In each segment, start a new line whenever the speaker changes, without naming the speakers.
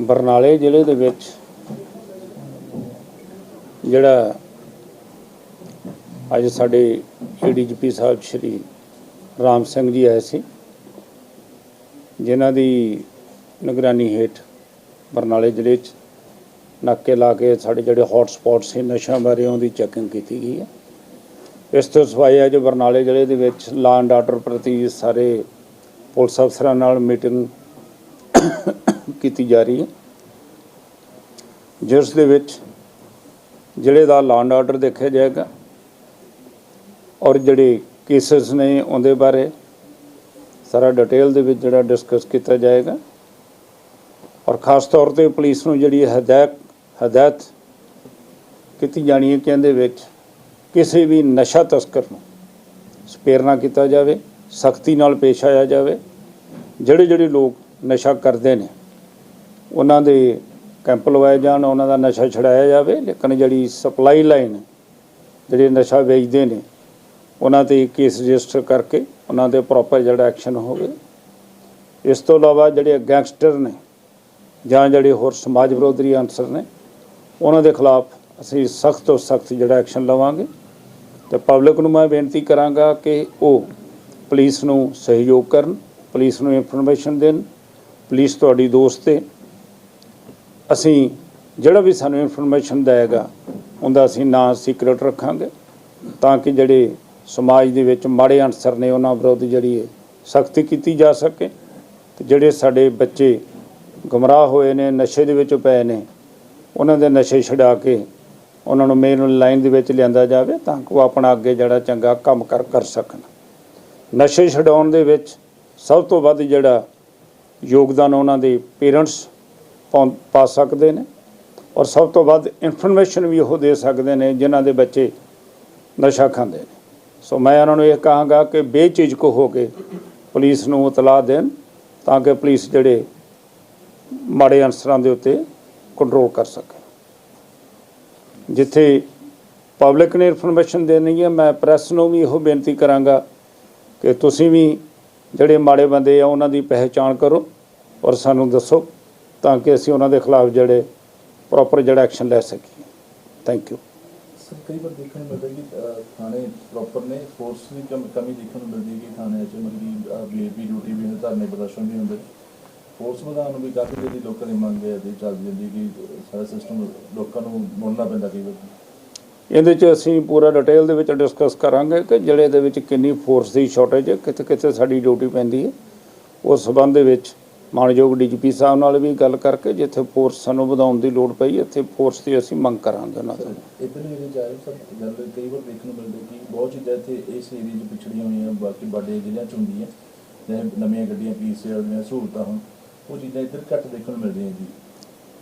ਬਰਨਾਲੇ ਜ਼ਿਲ੍ਹੇ ਦੇ ਵਿੱਚ ਜਿਹੜਾ ਅੱਜ ਸਾਡੇ ਏਡੀਜੀਪੀ ਸਾਹਿਬ ਸ਼੍ਰੀ ਰਾਮ ਸਿੰਘ ਜੀ ਆਏ ਸੀ, ਜਿਨ੍ਹਾਂ ਦੀ ਨਿਗਰਾਨੀ ਹੇਠ ਬਰਨਾਲੇ ਜ਼ਿਲ੍ਹੇ 'ਚ ਨਾਕੇ ਲਾ ਕੇ ਸਾਡੇ ਜਿਹੜੇ ਹੌਟ ਸਪੌਟ ਸੀ, ਨਸ਼ਿਆਂ ਬਾਰੇ ਉਹਦੀ ਚੈਕਿੰਗ ਕੀਤੀ ਗਈ ਹੈ। ਇਸ ਤੋਂ ਸਿਵਾਏ ਅੱਜ ਬਰਨਾਲੇ ਜ਼ਿਲ੍ਹੇ ਦੇ ਵਿੱਚ ਲਾ ਐਂਡ ਆਰਡਰ ਪ੍ਰਤੀ ਸਾਰੇ ਪੁਲਿਸ ਅਫਸਰਾਂ ਨਾਲ ਮੀਟਿੰਗ ਕੀਤੀ ਜਾ ਰਹੀ ਹੈ। ਜਿਸ ਦੇ ਵਿੱਚ ਜ਼ਿਲ੍ਹੇ ਦਾ ਲਾਂਡ ਆਰਡਰ ਦੇਖਿਆ ਜਾਏਗਾ ਔਰ ਜਿਹੜੇ ਕੇਸਸ ਨੇ ਉਹਦੇ ਬਾਰੇ ਸਾਰਾ ਡਿਟੇਲ ਦੇ ਵਿੱਚ ਜਿਹੜਾ ਡਿਸਕਸ ਕੀਤਾ ਜਾਏਗਾ ਔਰ ਖਾਸ ਤੌਰ ਤੇ ਪੁਲਿਸ ਨੂੰ ਜਿਹੜੀ ਹਦਾਇਤ ਹਦਾਇਤ ਕੀਤੀ ਜਾਣੀ ਹੈ ਕਿ ਇਹਦੇ ਵਿੱਚ ਕਿਸੇ ਵੀ ਨਸ਼ਾ ਤਸਕਰ ਨੂੰ ਸਪੇਰ ਨਾ ਕੀਤਾ ਜਾਵੇ, ਸਖਤੀ ਨਾਲ ਪੇਸ਼ ਆਇਆ ਜਾਵੇ। ਜਿਹੜੇ ਜਿਹੜੇ ਲੋਕ ਨਸ਼ਾ ਕਰਦੇ ਨੇ ਉਹਨਾਂ ਦੇ ਕੈਂਪ ਲਵਾਏ ਜਾਣ, ਉਹਨਾਂ ਦਾ ਨਸ਼ਾ ਛਡਾਇਆ ਜਾਵੇ, ਲੇਕਿਨ ਜਿਹੜੀ ਸਪਲਾਈ ਲਾਈਨ, ਜਿਹੜੇ ਨਸ਼ਾ ਵੇਚਦੇ ਨੇ, ਉਹਨਾਂ ਤੇ ਕੇਸ ਰਜਿਸਟਰ ਕਰਕੇ ਉਹਨਾਂ ਤੇ ਪ੍ਰੋਪਰ ਜਿਹੜਾ ਐਕਸ਼ਨ ਹੋਵੇ। ਇਸ ਤੋਂ ਇਲਾਵਾ ਜਿਹੜੇ ਗੈਂਗਸਟਰ ਨੇ, ਜਾਂ ਜਿਹੜੇ ਹੋਰ ਸਮਾਜ ਵਿਰੋਧੀ ਅਨਸਰ ਨੇ, ਉਹਨਾਂ ਦੇ ਖਿਲਾਫ ਅਸੀਂ ਸਖਤ ਤੋਂ ਸਖਤ ਜਿਹੜਾ ਐਕਸ਼ਨ ਲਵਾਂਗੇ। ਤੇ ਪਬਲਿਕ ਨੂੰ ਮੈਂ ਬੇਨਤੀ ਕਰਾਂਗਾ ਕਿ ਉਹ ਪੁਲਿਸ ਨੂੰ ਸਹਿਯੋਗ ਕਰਨ, ਪੁਲਿਸ ਨੂੰ ਇਨਫੋਰਮੇਸ਼ਨ ਦੇਣ, ਪੁਲਿਸ ਤੁਹਾਡੀ ਦੋਸਤ ਹੈ ਅਸੀਂ ਜਿਹੜਾ ਵੀ ਸਾਨੂੰ ਇਨਫੋਰਮੇਸ਼ਨ ਦੇਗਾ ਉਹਦਾ ਅਸੀਂ ਨਾਂ ਸੀਕ੍ਰੇਟ ਰੱਖਾਂਗੇ, ਤਾਂ ਕਿ ਜਿਹੜੇ ਸਮਾਜ ਦੇ ਵਿੱਚ ਮਾੜੇ ਅਨਸਰ ਨੇ ਉਹਨਾਂ ਵਿਰੁੱਧ ਜਿਹੜੀ ਸਖਤੀ ਕੀਤੀ ਜਾ ਸਕੇ। ਤੇ ਜਿਹੜੇ ਸਾਡੇ ਬੱਚੇ ਗੁੰਮਰਾਹ ਹੋਏ ਨੇ, ਨਸ਼ੇ ਦੇ ਵਿੱਚ ਪਏ ਨੇ, ਉਹਨਾਂ ਦੇ ਨਸ਼ੇ ਛਡਾ ਕੇ ਉਹਨਾਂ ਨੂੰ ਮੇਨ ਲਾਈਨ ਦੇ ਵਿੱਚ ਲਿਆਂਦਾ ਜਾਵੇ, ਤਾਂ ਕਿ ਉਹ ਆਪਣਾ ਅੱਗੇ ਜਿਹੜਾ ਚੰਗਾ ਕੰਮ ਕਰ ਕਰ ਸਕਣ। ਨਸ਼ੇ ਛਡਾਉਣ ਦੇ ਵਿੱਚ ਸਭ ਤੋਂ ਵੱਧ ਜਿਹੜਾ ਯੋਗਦਾਨ ਉਹਨਾਂ ਦੇ ਪੇਰੈਂਟਸ ਪਾ ਸਕਦੇ ਨੇ। ਔਰ ਸਭ ਤੋਂ ਵੱਧ ਇਨਫੋਰਮੇਸ਼ਨ ਵੀ ਉਹ ਦੇ ਸਕਦੇ ਨੇ, ਜਿਨ੍ਹਾਂ ਦੇ ਬੱਚੇ ਨਸ਼ਾ ਖਾਂਦੇ ਨੇ। ਸੋ ਮੈਂ ਉਹਨਾਂ ਨੂੰ ਇਹ ਕਹਾਂਗਾ ਕਿ ਬੇਝਿਜਕ ਹੋ ਕੇ ਪੁਲਿਸ ਨੂੰ ਇਤਲਾਹ ਦੇਣ, ਤਾਂ ਕਿ ਪੁਲਿਸ ਜਿਹੜੇ ਮਾੜੇ ਅਨਸਰਾਂ ਦੇ ਉੱਤੇ ਕੰਟਰੋਲ ਕਰ ਸਕੇ। ਜਿੱਥੇ ਪਬਲਿਕ ਨੇ ਇਨਫੋਰਮੇਸ਼ਨ ਦੇਣੀ ਹੈ, ਮੈਂ ਪ੍ਰੈਸ ਨੂੰ ਵੀ ਇਹੋ ਬੇਨਤੀ ਕਰਾਂਗਾ ਕਿ ਤੁਸੀਂ ਵੀ ਜਿਹੜੇ ਮਾੜੇ ਬੰਦੇ ਆ, ਉਹਨਾਂ ਦੀ ਪਹਿਚਾਣ ਕਰੋ ਔਰ ਸਾਨੂੰ ਦੱਸੋ। ਤਾਂ ਕਿ ਅਸੀਂ ਉਹਨਾਂ ਦੇ ਖਿਲਾਫ ਜਿਹੜੇ ਪ੍ਰੋਪਰ ਜਿਹੜਾ ਐਕਸ਼ਨ ਲੈ ਸਕੀਏ। ਥੈਂਕ ਯੂ
ਸਰ ਕਈ ਵਾਰ ਦੇਖਣ ਨੂੰ ਮਿਲਦਾ ਕਿ ਅਹ, ਥਾਣੇ ਪ੍ਰੋਪਰ ਨੇ ਫੋਰਸ ਦੀ ਕਮ- ਕਮੀ ਦੇਖਣ ਨੂੰ ਮਿਲਦੀ ਹੈ ਕਿ ਥਾਣੇ 'ਚ ਮਤਲਬ ਕਿ ਬੀਏਪੀ ਡਿਊਟੀ ਵੀ ਹੁੰਦੀ ਧਰਨੇ ਪ੍ਰਦਰਸ਼ਨ ਵੀ ਹੁੰਦੇ। ਫੋਰਸ ਵਧਾਉਣ ਨੂੰ ਵੀ ਕਾਫੀ ਜਿਹੜੀ ਲੋਕਾਂ ਦੀ ਮੰਗ ਹੈ ਦੀ ਚੱਲ ਜਾਂਦੀ ਕਿ ਸਾਰਾ ਸਿਸਟਮ ਲੋਕਾਂ ਨੂੰ ਮੁੜਨਾ ਪੈਂਦਾ ਕਈ ਵਾਰ।
ਇਹਦੇ 'ਚ ਅਸੀਂ ਪੂਰਾ ਡਿਟੇਲ ਦੇ ਵਿੱਚ ਡਿਸਕਸ ਕਰਾਂਗੇ ਕਿ ਜ਼ਿਲ੍ਹੇ ਦੇ ਵਿੱਚ ਕਿੰਨੀ ਫੋਰਸ ਦੀ ਸ਼ਾਰਟੇਜ ਹੈ ਕਿੱਥੇ ਕਿੱਥੇ ਸਾਡੀ ਡਿਊਟੀ ਪੈਂਦੀ ਹੈ। ਉਸ ਸਬੰਧ ਦੇ ਵਿੱਚ ਮਾਨਯੋਗ ਡੀਜੀਪੀ ਸਾਹਿਬ ਨਾਲ ਵੀ ਗੱਲ ਕਰਕੇ ਜਿੱਥੇ ਫੋਰਸ ਸਾਨੂੰ ਵਧਾਉਣ ਦੀ ਲੋੜ ਪਈ ਇੱਥੇ ਫੋਰਸ ਦੀ ਅਸੀਂ ਮੰਗ ਕਰਾਂਗੇ ਉਹਨਾਂ ਤੋਂ।
ਏਰੀਆ ਚ ਆਏ ਸਰ ਗੱਲ ਕਈ ਵਾਰ ਦੇਖਣ ਨੂੰ ਮਿਲਦਾ ਕਿ ਬਹੁਤ ਚੀਜ਼ਾਂ ਇੱਥੇ ਇਸ ਏਰੀਆ 'ਚ ਪਿਛੜੀਆਂ ਹੋਈਆਂ ਬਾਕੀ ਵੱਡੇ ਜ਼ਿਲ੍ਹਿਆਂ 'ਚ ਹੁੰਦੀਆਂ ਜਿਵੇਂ ਨਵੀਆਂ ਗੱਡੀਆਂ ਪੀਸੀਆਰ ਦੀਆਂ ਸਹੂਲਤਾਂ ਹੋਣ ਉਹ ਚੀਜ਼ਾਂ ਇੱਧਰ ਘੱਟ ਦੇਖਣ ਨੂੰ ਮਿਲਦੀਆਂ ਜੀ।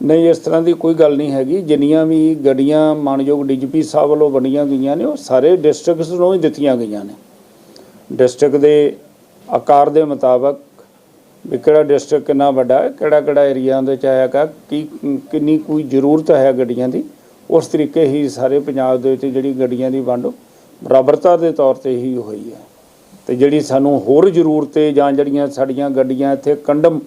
ਨਹੀਂ ਇਸ ਤਰ੍ਹਾਂ ਦੀ ਕੋਈ ਗੱਲ ਨਹੀਂ ਹੈਗੀ। ਜਿੰਨੀਆਂ ਵੀ ਗੱਡੀਆਂ ਮਾਨਯੋਗ ਡੀਜੀਪੀ ਸਾਹਿਬ ਵੱਲੋਂ ਵੰਡੀਆਂ ਗਈਆਂ ਨੇ ਉਹ ਸਾਰੇ ਡਿਸਟ੍ਰਿਕਟਸ ਨੂੰ ਹੀ ਦਿੱਤੀਆਂ ਗਈਆਂ ਨੇ। ਡਿਸਟ੍ਰਿਕਟ ਦੇ ਆਕਾਰ ਦੇ ਮੁਤਾਬਕ ਵੀ ਕਿਹੜਾ ਡਿਸਟ੍ਰਿਕਟ ਕਿੰਨਾ ਵੱਡਾ ਹੈ, ਕਿਹੜਾ ਕਿਹੜਾ ਏਰੀਆ ਦੇ ਚ ਆਏਗਾ ਕੀ, ਕਿੰਨੀ ਕੋਈ ਜ਼ਰੂਰਤ ਹੈ ਗੱਡੀਆਂ ਦੀ, ਉਸ ਤਰੀਕੇ ਹੀ ਸਾਰੇ ਪੰਜਾਬ ਦੇ ਵਿੱਚ ਜਿਹੜੀ ਗੱਡੀਆਂ ਦੀ ਵੰਡ ਬਰਾਬਰਤਾ ਦੇ ਤੌਰ ਤੇ ਹੀ ਹੋਈ ਹੈ। ਤੇ ਜਿਹੜੀ ਸਾਨੂੰ ਹੋਰ ਜ਼ਰੂਰਤ ਹੈ ਜਾਂ ਜਿਹੜੀਆਂ ਸਾਡੀਆਂ ਗੱਡੀਆਂ ਇੱਥੇ ਕੰਡਮ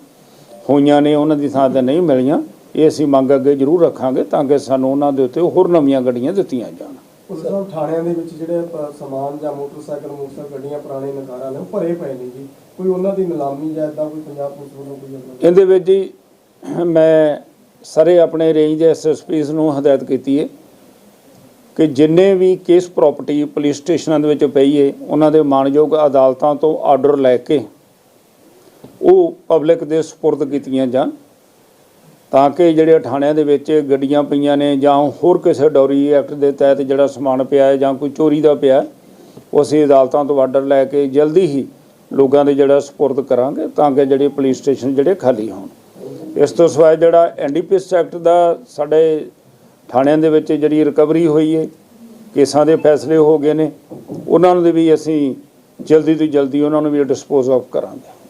ਹੋਈਆਂ ਨੇ, ਉਹਨਾਂ ਦੀ ਥਾਂ ਤੇ ਨਹੀਂ ਮਿਲੀਆਂ, ਇਹ ਅਸੀਂ ਮੰਗ ਅੱਗੇ ਜ਼ਰੂਰ ਰੱਖਾਂਗੇ ਤਾਂ ਕਿ ਸਾਨੂੰ ਉਹਨਾਂ ਦੇ ਉੱਤੇ ਹੋਰ ਨਵੀਆਂ ਗੱਡੀਆਂ ਦਿੱਤੀਆਂ ਜਾਣ।
ਉਸ ਸਾਹਿਬ ਥਾਣਿਆਂ ਦੇ ਵਿੱਚ ਜਿਹੜੇ ਪ- ਸਮਾਨ ਜਾਂ ਮੋਟਰਸਾਈਕਲ ਮੋਟਰਸਾਈਕਲ ਗੱਡੀਆਂ, ਪੁਰਾਣੇ ਨਕਾਰਾਂ ਨੇ, ਉਹ ਭਰੇ ਪਏ ਨੇ ਜੀ। ਕੋਈ ਉਹਨਾਂ ਦੀ ਨਿਲਾਮੀ ਜਾਂ ਇਦਾਂ ਕੋਈ ਪੰਜਾਬ ਪੁਲਿਸ ਵੱਲੋਂ ਕੋਈ ਅਗਰ-
ਇਹਦੇ ਵਿੱਚ ਜੀ ਮੈਂ ਸਾਰੇ ਆਪਣੇ ਰੇਂਜ ਦੇ ਐਸਐਸਪੀਸ ਨੂੰ ਹਦਾਇਤ ਕੀਤੀ ਹੈ ਕਿ ਜਿੰਨੇ ਵੀ ਕੇਸ ਪ੍ਰਾਪਰਟੀ ਪੁਲਿਸ ਸਟੇਸ਼ਨਾਂ ਦੇ ਵਿੱਚ ਪਈ ਹੈ ਉਹਨਾਂ ਦੇ ਮਾਣਯੋਗ ਅਦਾਲਤਾਂ ਤੋਂ ਆਰਡਰ ਲੈ ਕੇ ਉਹ ਪਬਲਿਕ ਦੇ ਸਪੁਰਦ ਕੀਤੀਆਂ ਜਾਣ। ਤਾਂ ਕਿ ਜਿਹੜੇ ਥਾਣਿਆਂ ਦੇ ਵਿੱਚ ਗੱਡੀਆਂ ਪਈਆਂ ਨੇ ਜਾਂ ਹੋਰ ਕਿਸੇ ਡੌਰੀ ਐਕਟ ਦੇ ਤਹਿਤ ਜਿਹੜਾ ਸਮਾਨ ਪਿਆ ਹੈ ਜਾਂ ਕੋਈ ਚੋਰੀ ਦਾ ਪਿਆ ਹੈ, ਉਹ ਅਸੀਂ ਅਦਾਲਤਾਂ ਤੋਂ ਆਰਡਰ ਲੈ ਕੇ ਜਲਦੀ ਹੀ ਲੋਕਾਂ ਦੇ ਜਿਹੜਾ ਸਪੁਰਦ ਕਰਾਂਗੇ ਤਾਂ ਕਿ ਜਿਹੜੇ ਪੁਲਿਸ ਸਟੇਸ਼ਨ ਜਿਹੜੇ ਖਾਲੀ ਹੋਣ। ਇਸ ਤੋਂ ਸਿਵਾਏ ਜਿਹੜਾ ਐਨਡੀਪੀਐਸ ਐਕਟ ਦਾ ਸਾਡੇ ਥਾਣਿਆਂ ਦੇ ਵਿੱਚ ਜਿਹੜੀ ਰਿਕਵਰੀ ਹੋਈ ਹੈ ਕੇਸਾਂ ਦੇ ਫੈਸਲੇ ਹੋ ਗਏ ਨੇ ਉਹਨਾਂ ਨੂੰ ਵੀ ਅਸੀਂ ਜਲਦੀ ਤੋਂ ਜਲਦੀ ਉਹਨਾਂ ਨੂੰ ਵੀ ਡਿਸਪੋਜ਼ ਆਫ ਕਰਾਂਗੇ।